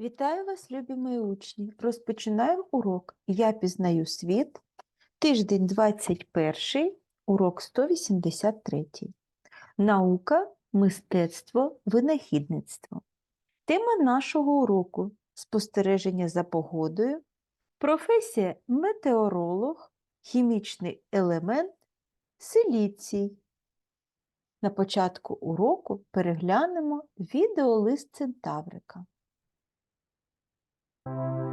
Вітаю вас, любі мої учні! Розпочинаємо урок Я пізнаю світ, тиждень 21, урок 183. Наука, мистецтво, винахідництво. Тема нашого уроку спостереження за погодою, професія метеоролог, хімічний елемент, силіцій. На початку уроку переглянемо відеолист Центаврика. Thank you.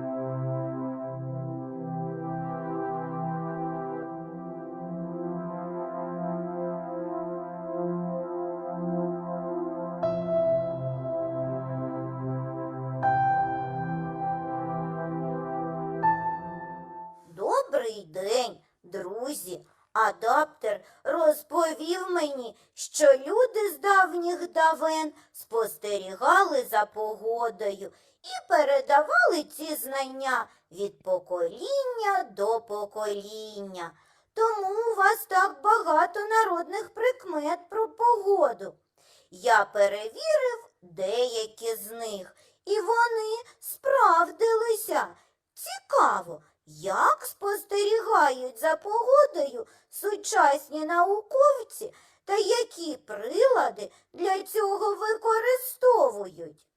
Розповів мені, що люди з давніх давен спостерігали за погодою і передавали ці знання від покоління до покоління. Тому у вас так багато народних прикмет про погоду. Я перевірив деякі з них, і вони справдилися. Цікаво, як спостерігають за погодою сучасні науковці та які прилади для цього використовують?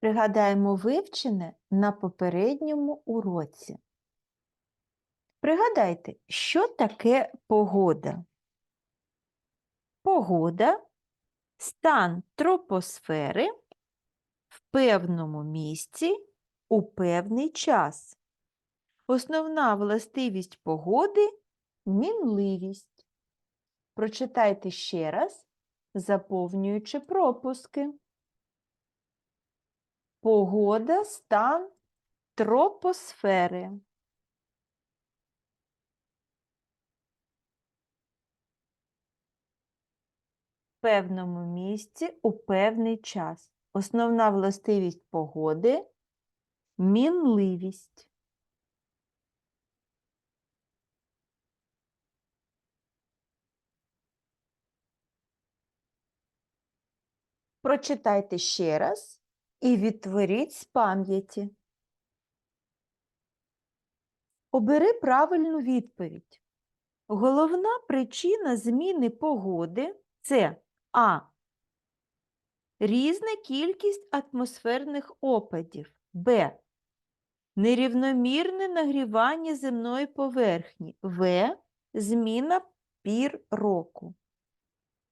Пригадаємо вивчене на попередньому уроці. Пригадайте, що таке погода? Погода стан тропосфери певному місці у певний час. Основна властивість погоди мінливість. Прочитайте ще раз, заповнюючи пропуски. Погода стан тропосфери. В певному місці у певний час. Основна властивість погоди мінливість. Прочитайте ще раз і відтворіть з пам'яті. Обери правильну відповідь. Головна причина зміни погоди це А. Різна кількість атмосферних опадів. Б. Нерівномірне нагрівання земної поверхні. В. Зміна пір року.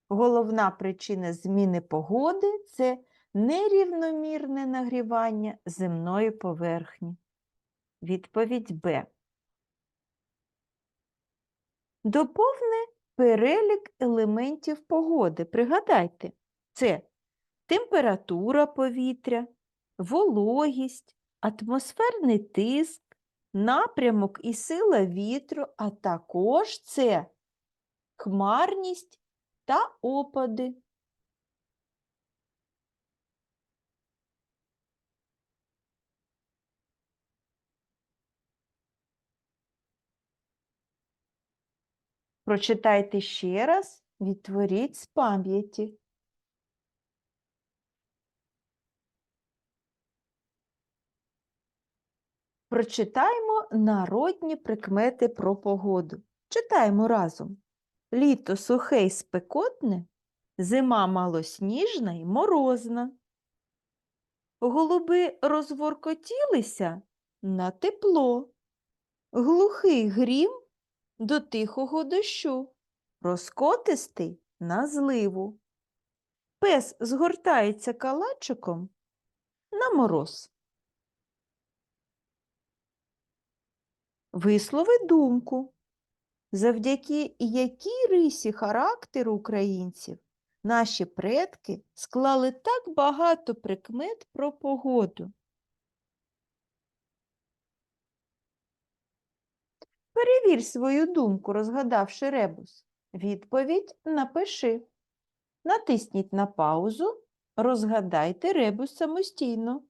Головна причина зміни погоди це нерівномірне нагрівання земної поверхні. Відповідь Б. Доповни перелік елементів погоди. Пригадайте, це температура повітря, вологість, атмосферний тиск, напрямок і сила вітру, а також це хмарність та опади. Прочитайте ще раз, відтворіть з пам'яті. Прочитаємо народні прикмети про погоду. Читаємо разом. Літо сухе й спекотне, зима малосніжна й морозна. Голуби розворкотілися на тепло, глухий грім до тихого дощу, розкотистий на зливу. Пес згортається калачиком на мороз. Вислови думку, завдяки якій рисі характеру українців наші предки склали так багато прикмет про погоду. Перевір свою думку, розгадавши ребус. Відповідь напиши. Натисніть на паузу, розгадайте ребус самостійно.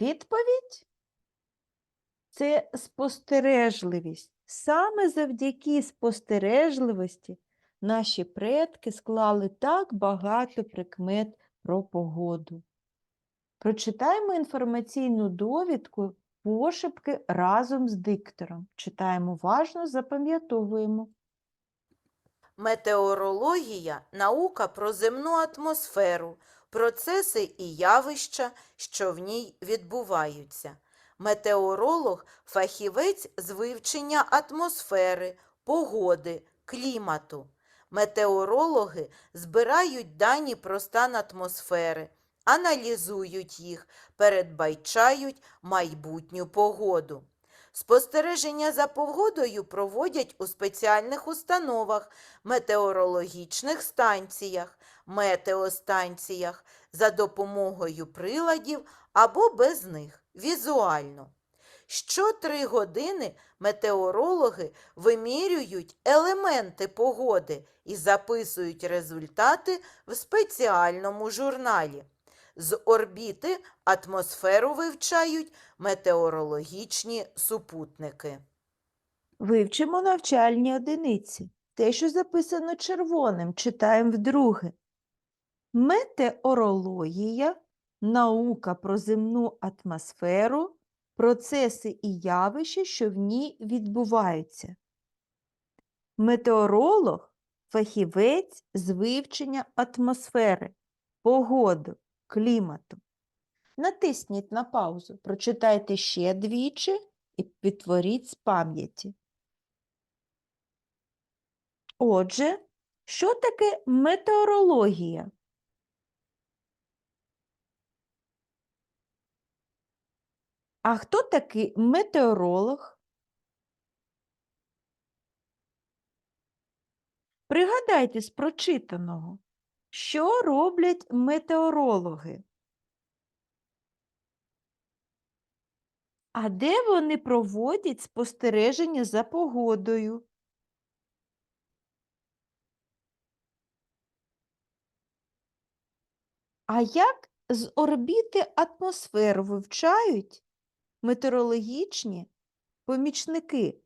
Відповідь це спостережливість. Саме завдяки спостережливості наші предки склали так багато прикмет про погоду. Прочитаємо інформаційну довідку пошепки разом з диктором. Читаємо уважно, запам'ятовуємо. Метеорологія наука про земну атмосферу, процеси і явища, що в ній відбуваються. Метеоролог фахівець з вивчення атмосфери, погоди, клімату. Метеорологи збирають дані про стан атмосфери, аналізують їх, передбачають майбутню погоду. Спостереження за погодою проводять у спеціальних установах, метеорологічних станціях, метеостанціях за допомогою приладів або без них візуально. Що три години метеорологи вимірюють елементи погоди і записують результати в спеціальному журналі. З орбіти атмосферу вивчають метеорологічні супутники. Вивчимо навчальні одиниці. Те, що записано червоним, читаємо вдруге. Метеорологія наука про земну атмосферу, процеси і явища, що в ній відбуваються. Метеоролог фахівець з вивчення атмосфери, погоди, клімату. Натисніть на паузу, прочитайте ще двічі і відтворіть з пам'яті. Отже, що таке метеорологія? А хто такий метеоролог? Пригадайте з прочитаного, що роблять метеорологи? А де вони проводять спостереження за погодою? А як з орбіти атмосферу вивчають метеорологічні помічники?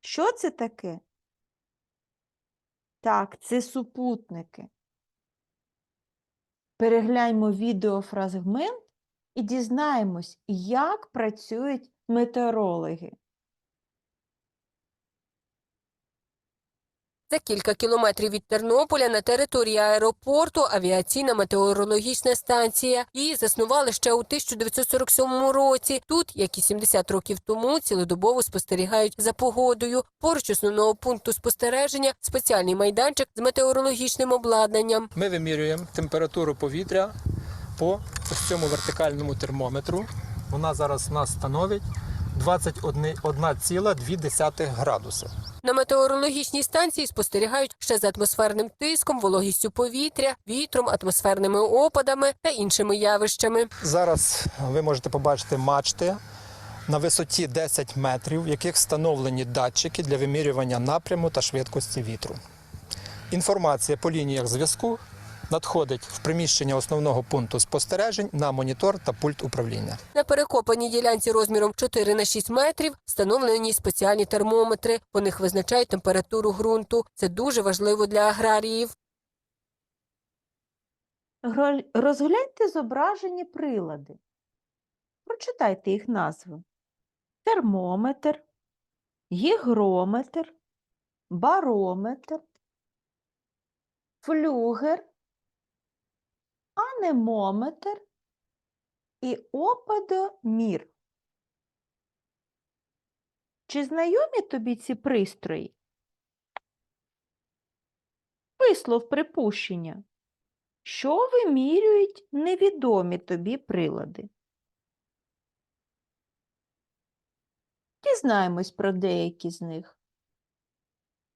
Що це таке? Так, це супутники. Перегляньмо відеофрагмент і дізнаємось, як працюють метеорологи. За кілька кілометрів від Тернополя на території аеропорту авіаційна метеорологічна станція. Її заснували ще у 1947 році. Тут, як і 70 років тому, цілодобово спостерігають за погодою. Поруч основного пункту спостереження спеціальний майданчик з метеорологічним обладнанням. Ми вимірюємо температуру повітря по ось цьому вертикальному термометру. Вона зараз у нас становить 21,2 градуса. На метеорологічній станції спостерігають ще за атмосферним тиском, вологістю повітря, вітром, атмосферними опадами та іншими явищами. Зараз ви можете побачити мачти на висоті 10 метрів, в яких встановлені датчики для вимірювання напряму та швидкості вітру. Інформація по лініях зв'язку надходить в приміщення основного пункту спостережень на монітор та пульт управління. На перекопаній ділянці розміром 4 на 6 метрів встановлені спеціальні термометри. По них визначають температуру ґрунту. Це дуже важливо для аграріїв. Розгляньте зображені прилади. Прочитайте їх назви. Термометр, гігрометр, барометр, флюгер, анемометр і опадомір. Чи знайомі тобі ці пристрої? Вислов припущення. Що вимірюють невідомі тобі прилади? Дізнаємось про деякі з них.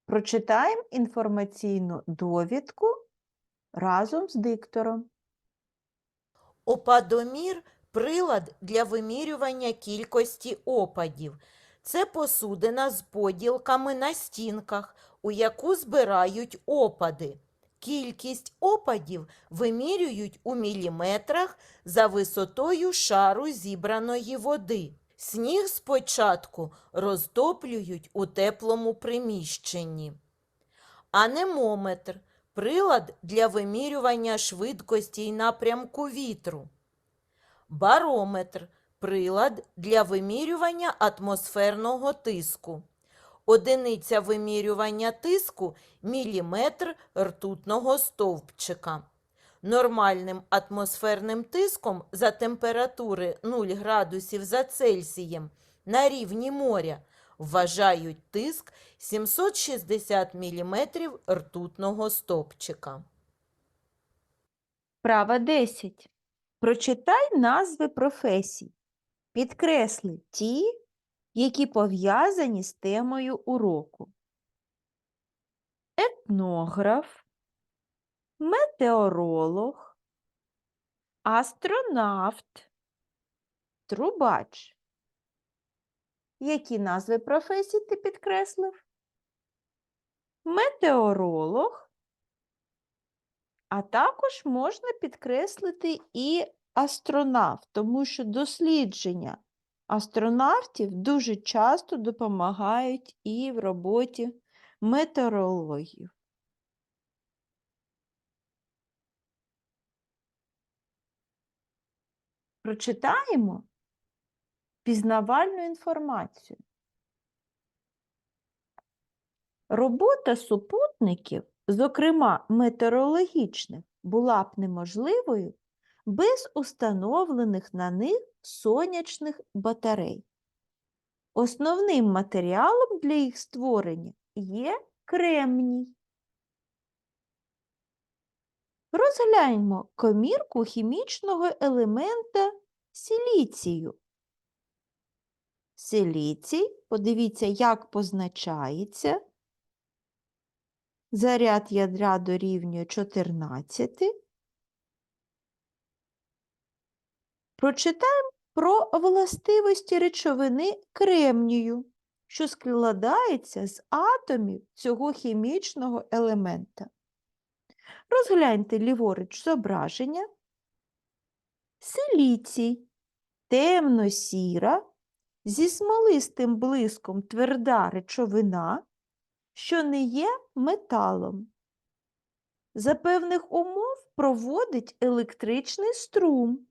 Прочитаємо інформаційну довідку разом з диктором. Опадомір прилад для вимірювання кількості опадів. Це посудина з поділками на стінках, у яку збирають опади. Кількість опадів вимірюють у міліметрах за висотою шару зібраної води. Сніг спочатку розтоплюють у теплому приміщенні. Анемометр прилад для вимірювання швидкості й напрямку вітру. Барометр прилад для вимірювання атмосферного тиску. Одиниця вимірювання тиску міліметр ртутного стовпчика. Нормальним атмосферним тиском за температури 0 градусів за Цельсієм на рівні моря вважають тиск 760 мм ртутного стовпчика. Права 10. Прочитай назви професій. Підкресли ті, які пов'язані з темою уроку. Етнограф, метеоролог, астронавт, трубач. Які назви професій ти підкреслив? Метеоролог, а також можна підкреслити і астронавт, тому що дослідження астронавтів дуже часто допомагають і в роботі метеорологів. Прочитаємо пізнавальну інформацію. Робота супутників, зокрема метеорологічних, була б неможливою без установлених на них сонячних батарей. Основним матеріалом для їх створення є кремній. Розгляньмо комірку хімічного елемента силіцію. Силіцій, подивіться, як позначається. Заряд ядра дорівнює 14. Прочитаємо про властивості речовини кремнію, що складається з атомів цього хімічного елемента. Розгляньте ліворуч зображення. Силіцій темно-сіра, зі смолистим блиском тверда речовина, що не є металом. За певних умов проводить електричний струм.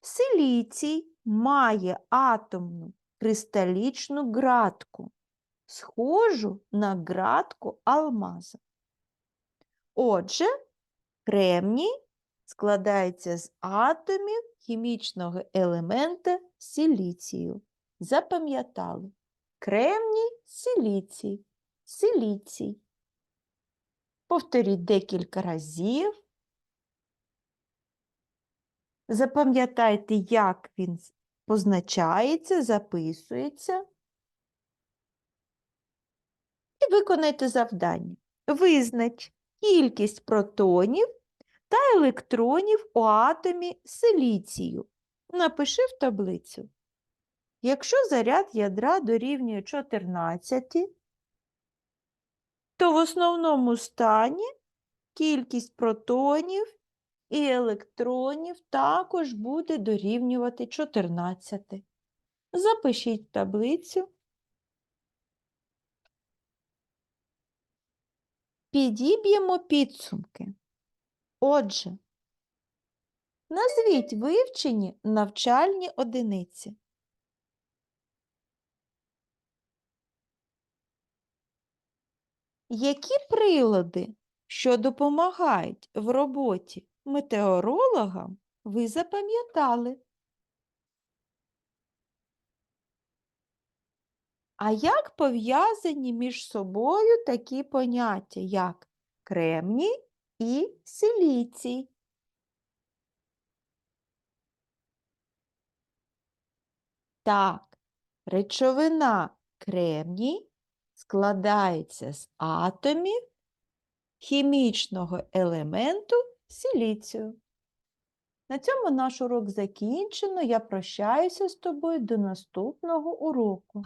Силіцій має атомну кристалічну ґратку, схожу на ґратку алмаза. Отже, кремній складається з атомів хімічного елемента силіцію. Запам'ятали. Кремній, силіцій, силіцій. Повторіть декілька разів. Запам'ятайте, як він позначається, записується. І виконайте завдання. Визнач кількість протонів та електронів у атомі силіцію. Напиши в таблицю. Якщо заряд ядра дорівнює 14, то в основному стані кількість протонів і електронів також буде дорівнювати 14. Запишіть в таблицю. Підіб'ємо підсумки. Отже, назвіть вивчені навчальні одиниці. Які прилади, що допомагають в роботі метеорологам, ви запам'ятали? А як пов'язані між собою такі поняття, як кремній і силіцій? Так, речовина кремній складається з атомів хімічного елементу силіцію. На цьому наш урок закінчено. Я прощаюся з тобою до наступного уроку.